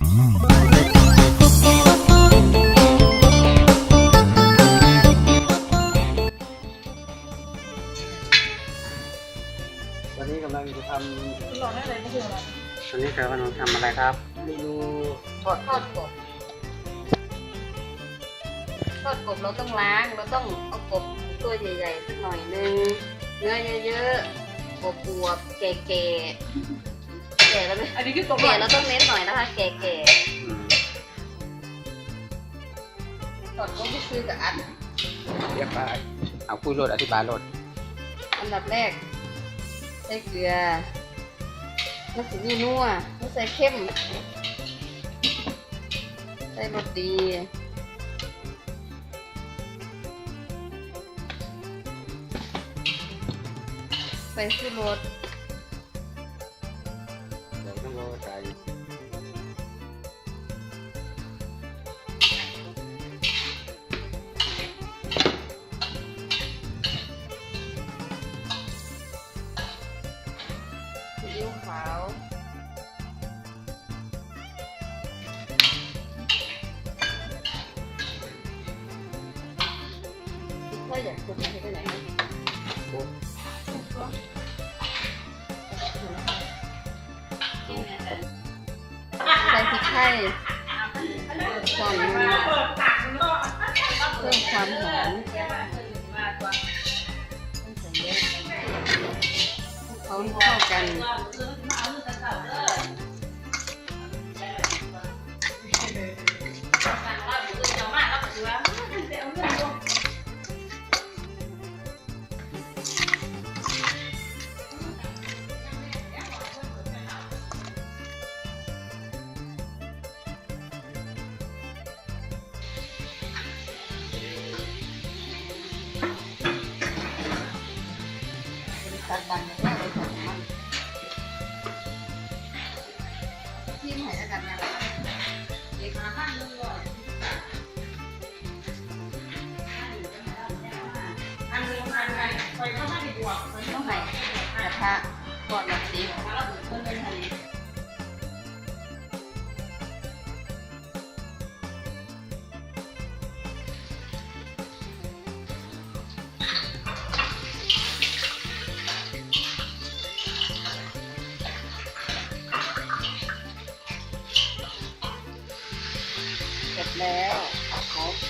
วันนี้กำลังจะทหลอดได้เลยก็คืออะไรำวันนี้กำลังทำอะไรครับเมนูทอดทอดกบทอดกบเราต้องล้างเราต้องเอากบตัวใหญ่ๆสักหน่อยนึงเนื้อเยอะๆบวบๆแก่ๆแก่แล้วไหมอันนี้คือตกแก่เราต้องเน้นหน่อยนะคะ แก่อืมๆทอดกบก็คือกับอัดเรียบร้อยเอาคุยโลดอธิบายโลดอันดับแรกใส่เกลือมันสีนี่นัวมันใส่เข้ม ใส่รสดีใส่ชูรส ซีอิ๊วขาวถ้าอยากคุณจะให้ไปไหนนะใส่พริกไทยก่อนเพิ่มความหอมเยอะเขาให้เข้า กัน ตัดดันไม่ได้เลยค่ะมัน ต้องให้กระทะก่อนแบบนี้เพื่อนทะเลเสร็จแล้ว